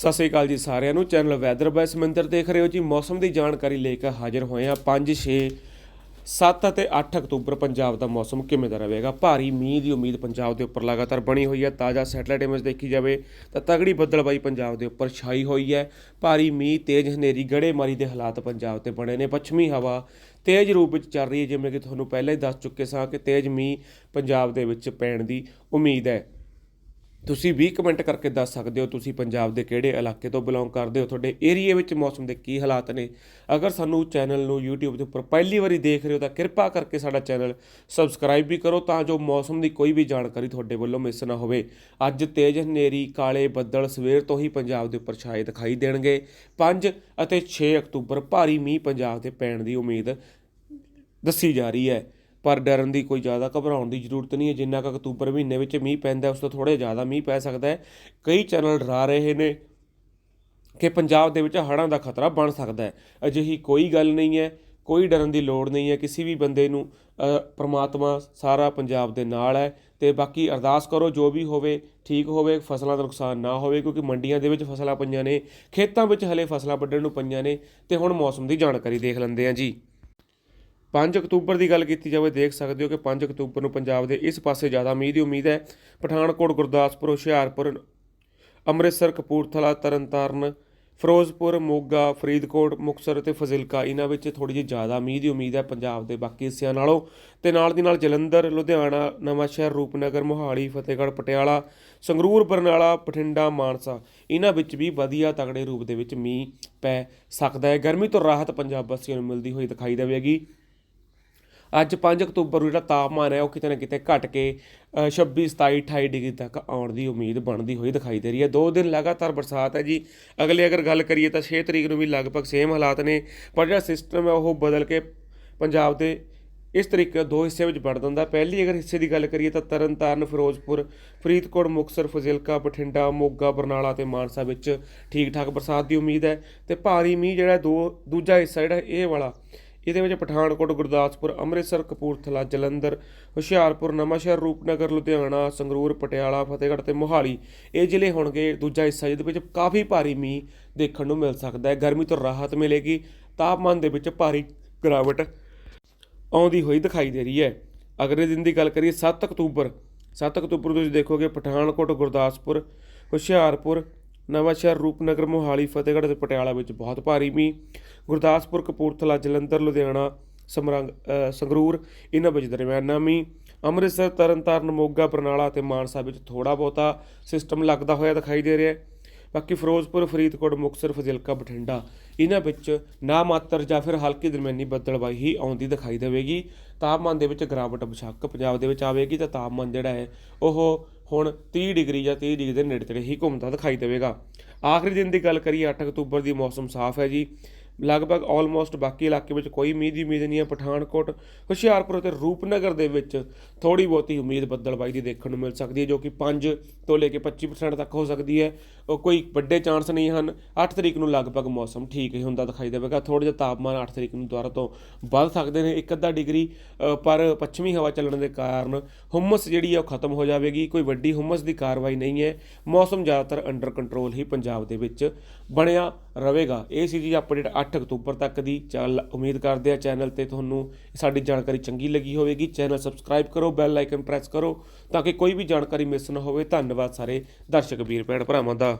ਸਤਿ ਸ੍ਰੀ ਅਕਾਲ ਜੀ ਸਾਰਿਆਂ ਨੂੰ। ਚੈਨਲ ਵੈਦਰ ਬਾय ਸਮਿੰਦਰ ਦੇਖ ਰਹੇ ਹੋ ਜੀ। ਮੌਸਮ ਦੀ ਜਾਣਕਾਰੀ ਲੈ ਕੇ ਹਾਜ਼ਰ ਹੋਏ ਆ 5 6 7 ਅਤੇ 8 ਅਕਤੂਬਰ ਪੰਜਾਬ ਦਾ ਮੌਸਮ ਕਿਵੇਂ ਦਾ ਰਹੇਗਾ? ਭਾਰੀ ਮੀਂਹ ਦੀ ਉਮੀਦ ਪੰਜਾਬ ਦੇ ਉੱਪਰ ਲਗਾਤਾਰ ਬਣੀ ਹੋਈ ਹੈ। ਤਾਜ਼ਾ ਸੈਟਲਾਈਟ ਇਮੇਜ ਦੇਖੀ ਜਾਵੇ ਤਾਂ ਤਗੜੀ ਬੱਦਲਬਾਈ ਪੰਜਾਬ ਦੇ ਉੱਪਰ ਛਾਈ ਹੋਈ ਹੈ। ਭਾਰੀ ਮੀਂਹ, ਤੇਜ਼ ਹਨੇਰੀ, ਗੜੇਮਾਰੀ ਦੇ ਹਾਲਾਤ ਪੰਜਾਬ ਤੇ ਬਣੇ ਨੇ। ਪੱਛਮੀ ਹਵਾ ਤੇਜ਼ ਰੂਪ ਵਿੱਚ ਚੱਲ ਰਹੀ ਹੈ। ਜਿਵੇਂ ਕਿ ਤੁਹਾਨੂੰ ਪਹਿਲਾਂ ਹੀ ਦੱਸ ਚੁੱਕੇ ਸਾਂ ਕਿ ਤੇਜ਼ ਮੀਂਹ ਪੰਜਾਬ ਦੇ ਵਿੱਚ ਪੈਣ ਦੀ ਉਮੀਦ ਹੈ। ਤੁਸੀਂ ਵੀ ਕਮੈਂਟ ਕਰਕੇ ਦੱਸ ਸਕਦੇ ਹੋ ਤੁਸੀਂ ਪੰਜਾਬ ਦੇ ਕਿਹੜੇ ਇਲਾਕੇ ਤੋਂ ਬਿਲੋਂਗ ਕਰਦੇ ਹੋ, ਤੁਹਾਡੇ ਏਰੀਆ ਵਿੱਚ ਮੌਸਮ ਦੇ ਕੀ ਹਾਲਾਤ ਨੇ। ਅਗਰ ਸਾਨੂੰ ਚੈਨਲ ਨੂੰ YouTube ਦੇ ਉੱਪਰ ਪਹਿਲੀ ਵਾਰੀ ਦੇਖ ਰਹੇ ਹੋ ਤਾਂ ਕਿਰਪਾ ਕਰਕੇ ਸਾਡਾ ਚੈਨਲ ਸਬਸਕ੍ਰਾਈਬ ਵੀ ਕਰੋ ਤਾਂ ਜੋ ਮੌਸਮ ਦੀ ਕੋਈ ਵੀ ਜਾਣਕਾਰੀ ਤੁਹਾਡੇ ਵੱਲੋਂ ਮਿਸ ਨਾ ਹੋਵੇ। ਅੱਜ ਤੇਜ਼ ਹਨੇਰੀ, ਕਾਲੇ ਬੱਦਲ ਸਵੇਰ ਤੋਂ ਹੀ ਪੰਜਾਬ ਦੇ ਉੱਪਰ ਛਾਏ ਦਿਖਾਈ ਦੇਣਗੇ। 5 ਅਤੇ 6 ਅਕਤੂਬਰ ਭਾਰੀ ਮੀਂਹ ਪੰਜਾਬ ਤੇ ਪੈਣ ਦੀ ਉਮੀਦ ਦੱਸੀ ਜਾ ਰਹੀ ਹੈ। ਪਰ ਡਰਨ ਦੀ ਕੋਈ ਜ਼ਿਆਦਾ ਘਬਰਾਉਣ ਦੀ ਜ਼ਰੂਰਤ ਨਹੀਂ ਹੈ। ਜਿੰਨਾ ਕੁ ਅਕਤੂਬਰ ਮਹੀਨੇ ਵਿੱਚ ਮੀਂਹ ਪੈਂਦਾ ਉਸ ਤੋਂ ਥੋੜ੍ਹਾ ਜ਼ਿਆਦਾ ਮੀਂਹ ਪੈ ਸਕਦਾ ਹੈ। ਕਈ ਚੈਨਲ ਡਰਾ ਰਹੇ ਨੇ ਕਿ ਪੰਜਾਬ ਦੇ ਵਿੱਚ ਹੜ੍ਹਾਂ ਦਾ ਖਤਰਾ ਬਣ ਸਕਦਾ ਹੈ। ਅਜਿਹੀ ਕੋਈ ਗੱਲ ਨਹੀਂ ਹੈ, ਕੋਈ ਡਰਨ ਦੀ ਲੋੜ ਨਹੀਂ ਹੈ। ਕਿਸੇ ਵੀ ਬੰਦੇ ਨੂੰ ਪਰਮਾਤਮਾ ਸਾਰਾ ਪੰਜਾਬ ਦੇ ਨਾਲ ਹੈ ਤੇ ਬਾਕੀ ਅਰਦਾਸ ਕਰੋ, ਜੋ ਵੀ ਹੋਵੇ, ਠੀਕ ਹੋਵੇ, ਫਸਲਾਂ ਦਾ ਨੁਕਸਾਨ ਨਾ ਹੋਵੇ, ਕਿਉਂਕਿ ਮੰਡੀਆਂ ਦੇ ਵਿੱਚ ਫਸਲਾਂ ਪਈਆਂ ਨੇ, ਖੇਤਾਂ ਵਿੱਚ ਹਲੇ ਫਸਲਾਂ ਵੱਢਣ ਨੂੰ ਪਈਆਂ ਨੇ ਤੇ ਹੁਣ ਮੌਸਮ ਦੀ ਜਾਣਕਾਰੀ ਦੇਖ ਲੈਂਦੇ ਹਾਂ ਜੀ। 5 ਅਕਤੂਬਰ ਦੀ ਗੱਲ ਕੀਤੀ ਜਾਵੇ, ਦੇਖ ਸਕਦੇ ਹੋ ਕਿ 5 ਅਕਤੂਬਰ ਨੂੰ ਪੰਜਾਬ ਦੇ ਇਸ ਪਾਸੇ ਜ਼ਿਆਦਾ ਮੀਂਹ ਦੀ ਉਮੀਦ ਹੈ। ਪਠਾਨਕੋਟ, ਗੁਰਦਾਸਪੁਰ, ਹੁਸ਼ਿਆਰਪੁਰ, ਅੰਮ੍ਰਿਤਸਰ, ਕਪੂਰਥਲਾ, ਤਰਨਤਾਰਨ, ਫਿਰੋਜ਼ਪੁਰ, ਮੋਗਾ, ਫਰੀਦਕੋਟ, ਮੁਕਤਸਰ ਅਤੇ ਫਜ਼ਿਲਕਾ, ਇਹਨਾਂ ਵਿੱਚ ਥੋੜੀ ਜਿਹੀ ਜ਼ਿਆਦਾ ਮੀਂਹ ਦੀ ਉਮੀਦ ਹੈ ਪੰਜਾਬ ਦੇ ਬਾਕੀ ਹਿੱਸਿਆਂ ਨਾਲੋਂ। ਤੇ ਨਾਲ ਦੀ ਨਾਲ ਜਲੰਧਰ, ਲੁਧਿਆਣਾ, ਨਵਾਂਸ਼ਹਿਰ, ਰੂਪਨਗਰ, ਮੋਹਾਲੀ, ਫਤਿਹਗੜ੍ਹ, ਪਟਿਆਲਾ, ਸੰਗਰੂਰ, ਬਰਨਾਲਾ, ਬਠਿੰਡਾ, ਮਾਨਸਾ, ਇਹਨਾਂ ਵਿੱਚ ਵੀ ਵਧੀਆ ਤਗੜੇ ਰੂਪ ਦੇ ਵਿੱਚ ਮੀਂਹ ਪੈ ਸਕਦਾ ਹੈ। ਗਰਮੀ ਤੋਂ ਰਾਹਤ ਪੰਜਾਬ ਵਾਸੀਆਂ ਨੂੰ ਮਿਲਦੀ ਹੋਈ ਦਿਖਾਈ ਦੇਵੇਗੀ। ਅੱਜ 5 ਅਕਤੂਬਰ ਨੂੰ ਜਿਹੜਾ ਤਾਪਮਾਨ ਹੈ ਉਹ ਕਿਤੇ ਨਾ ਕਿਤੇ ਘਟ ਕੇ ਅ, 26 27 28 ਡਿਗਰੀ ਤੱਕ ਆਉਣ ਦੀ ਉਮੀਦ ਬਣਦੀ ਹੋਈ ਦਿਖਾਈ ਦੇ ਰਹੀ ਹੈ। ਦੋ ਦਿਨ ਲਗਾਤਾਰ ਬਰਸਾਤ ਹੈ ਜੀ। ਅਗਲੇ ਅਗਰ ਗੱਲ ਕਰੀਏ ਤਾਂ 6 ਤਰੀਕ ਨੂੰ ਵੀ ਲਗਭਗ ਸੇਮ ਹਾਲਾਤ ਨੇ ਪਰ ਜਿਹੜਾ ਸਿਸਟਮ ਹੈ ਉਹ ਬਦਲ ਕੇ ਪੰਜਾਬ ਦੇ ਇਸ ਤਰੀਕੇ ਦੋ ਹਿੱਸੇ ਵਿੱਚ ਵੰਡ ਦਿੰਦਾ। ਪਹਿਲੀ ਅਗਰ ਹਿੱਸੇ ਦੀ ਗੱਲ ਕਰੀਏ ਤਾਂ ਤਰਨਤਾਰਨ ਫਿਰੋਜ਼ਪੁਰ ਫਰੀਦਕੋਟ ਮੁਕਤਸਰ ਫਜ਼ਿਲਕਾ ਬਠਿੰਡਾ ਮੋਗਾ ਬਰਨਾਲਾ ਤੇ ਮਾਨਸਾ ਵਿੱਚ ਠੀਕ ਠਾਕ ਬਰਸਾਤ ਦੀ ਉਮੀਦ ਹੈ। ਤੇ ਭਾਰੀ ਮੀਂਹ ਜਿਹੜਾ ਦੋ ਦੂਜਾ ਹਿੱਸਾ ਜਿਹੜਾ ਇਹ ਵਾਲਾ ਇਹਦੇ ਵਿੱਚ ਪਠਾਨਕੋਟ, ਗੁਰਦਾਸਪੁਰ, ਅੰਮ੍ਰਿਤਸਰ, ਕਪੂਰਥਲਾ, ਜਲੰਧਰ, ਹੁਸ਼ਿਆਰਪੁਰ, ਨਵਾਂਸ਼ਹਿਰ, ਰੂਪਨਗਰ, ਲੁਧਿਆਣਾ, ਸੰਗਰੂਰ, ਪਟਿਆਲਾ, ਫਤਿਹਗੜ੍ਹ ਤੇ ਮੋਹਾਲੀ। ਇਹ ਜ਼ਿਲ੍ਹੇ ਹੋਣਗੇ, ਦੂਜਾ ਹਿੱਸਾ ਜਿਹਦੇ ਵਿੱਚ ਕਾਫੀ ਭਾਰੀ ਮੀਂਹ ਦੇਖਣ ਨੂੰ ਮਿਲ ਸਕਦਾ ਹੈ। ਗਰਮੀ ਤੋਂ ਰਾਹਤ ਮਿਲੇਗੀ। ਤਾਪਮਾਨ ਦੇ ਵਿੱਚ ਭਾਰੀ ਗਿਰਾਵਟ ਆਉਂਦੀ ਹੋਈ ਦਿਖਾਈ ਦੇ ਰਹੀ ਹੈ। ਅਗਲੇ ਦਿਨ ਦੀ ਗੱਲ ਕਰੀਏ 7 ਅਕਤੂਬਰ। 7 ਅਕਤੂਬਰ ਤੁਸੀਂ ਦੇਖੋਗੇ, ਪਠਾਨਕੋਟ, ਗੁਰਦਾਸਪੁਰ, ਹੁਸ਼ਿਆਰਪੁਰ ਨਵਾਂਸ਼ਹਿਰ ਰੂਪਨਗਰ, ਮੋਹਾਲੀ, ਫਤਿਹਗੜ੍ਹ ਤੇ ਪਟਿਆਲਾ ਵਿੱਚ ਬਹੁਤ ਭਾਰੀ ਮੀਂਹ। ਗੁਰਦਾਸਪੁਰ, ਕਪੂਰਥਲਾ, ਜਲੰਧਰ, ਲੁਧਿਆਣਾ, ਸਮਰੰਗ ਸੰਗਰੂਰ ਇਹਨਾਂ ਵਿੱਚ ਦਰਮਿਆਨਾ ਮੀਂਹ। ਅੰਮ੍ਰਿਤਸਰ, ਤਰਨਤਾਰਨ, ਮੋਗਾ, ਬਰਨਾਲਾ ਤੇ ਮਾਨਸਾ ਵਿੱਚ ਥੋੜਾ ਬਹੁਤਾ ਸਿਸਟਮ ਲੱਗਦਾ ਹੋਇਆ ਦਿਖਾਈ ਦੇ ਰਿਹਾ ਹੈ। ਬਾਕੀ ਫਿਰੋਜ਼ਪੁਰ, ਫਰੀਦਕੋਟ, ਮੁਕਤਸਰ, ਫਜ਼ਿਲਕਾ, ਬਠਿੰਡਾ ਇਹਨਾਂ ਵਿੱਚ ਨਾ ਮਾਤਰ ਜਾਂ ਫਿਰ ਹਲਕੀ ਦਰਮਿਆਨੀ ਬੱਦਲਬਾਈ ਹੀ ਆਉਂਦੀ ਦਿਖਾਈ ਦੇਵੇਗੀ। ਤਾਪਮਾਨ ਦੇ ਵਿੱਚ ਗਿਰਾਵਟ ਬਸ਼ੱਕ ਪੰਜਾਬ ਦੇ ਵਿੱਚ ਆਵੇਗੀ ਤਾਂ ਤਾਪਮਾਨ ਜਿਹੜਾ ਹੈ ਉਹ ਹੁਣ 30 ਡਿਗਰੀ ਜਾਂ 30 ਡਿਗਰੀ ਦੇ ਨੇੜੇ ਤੇੜੇ ਹੀ ਘੁੰਮਦਾ ਦਿਖਾਈ ਦੇਵੇਗਾ। ਆਖਰੀ ਦਿਨ ਦੀ ਗੱਲ ਕਰੀਏ 8 ਅਕਤੂਬਰ ਦੀ ਮੌਸਮ ਸਾਫ਼ ਹੈ ਜੀ। ਲਗਭਗ ਆਲਮੋਸਟ ਬਾਕੀ ਇਲਾਕੇ ਵਿੱਚ ਕੋਈ ਮੀਂਹ ਦੀ ਉਮੀਦ ਨਹੀਂ ਹੈ। ਪਠਾਨਕੋਟ, ਹੁਸ਼ਿਆਰਪੁਰ ਅਤੇ ਰੂਪਨਗਰ ਦੇ ਵਿੱਚ ਥੋੜੀ ਬਹੁਤੀ ਉਮੀਦ ਬੱਦਲਬਾਈ ਦੀ ਦੇਖਣ ਨੂੰ ਮਿਲ ਸਕਦੀ ਹੈ, ਜੋ ਕਿ 5 ਤੋਂ ਲੈ ਕੇ 25% ਤੱਕ ਹੋ ਸਕਦੀ ਹੈ। ਉਹ ਕੋਈ ਵੱਡੇ ਚਾਂਸ ਨਹੀਂ ਹਨ। 8 ਤਰੀਕ ਨੂੰ ਲਗਭਗ ਮੌਸਮ ਠੀਕ ਹੀ ਹੁੰਦਾ ਦਿਖਾਈ ਦੇਵੇਗਾ। ਥੋੜਾ ਜਿਹਾ ਤਾਪਮਾਨ 8 ਤਰੀਕ ਨੂੰ ਦੁਬਾਰਾ ਤੋਂ ਵੱਧ ਸਕਦੇ ਨੇ। ਇੱਕ ਅੱਧਾ ਡਿਗਰੀ ਪਰ ਪੱਛਮੀ ਹਵਾ ਚੱਲਣ ਦੇ ਕਾਰਨ ਹੁਮਸ ਜਿਹੜੀ ਹੈ ਉਹ ਖਤਮ ਹੋ ਜਾਵੇਗੀ। ਕੋਈ ਵੱਡੀ ਹੁਮਸ ਦੀ ਕਾਰਵਾਈ ਨਹੀਂ ਹੈ। ਮੌਸਮ ਜ਼ਿਆਦਾਤਰ ਅੰਡਰ ਕੰਟਰੋਲ ਹੀ ਪੰਜਾਬ ਦੇ ਵਿੱਚ ਬਣਿਆ ਰਹੇਗਾ। ਇਹ ਸੀ ਜੀ ਅਪਡੇਟ 8 ਅਕਤੂਬਰ ਤੱਕ ਦੀ। ਚੱਲ, ਉਮੀਦ ਕਰਦੇ ਆ ਚੈਨਲ ਤੇ ਤੁਹਾਨੂੰ ਸਾਡੀ ਜਾਣਕਾਰੀ ਚੰਗੀ ਲੱਗੀ ਹੋਵੇਗੀ। ਚੈਨਲ ਸਬਸਕ੍ਰਾਈਬ ਕਰੋ ਬੈਲ ਆਈਕਨ ਪ੍ਰੈਸ ਕਰੋ, ਤਾਂ ਕਿ ਕੋਈ ਵੀ ਜਾਣਕਾਰੀ ਮਿਸ ਨਾ ਹੋਵੇ। ਧੰਨਵਾਦ ਸਾਰੇ ਦਰਸ਼ਕ ਵੀਰ ਭੈਣ ਭਰਾਵਾਂ ਦਾ।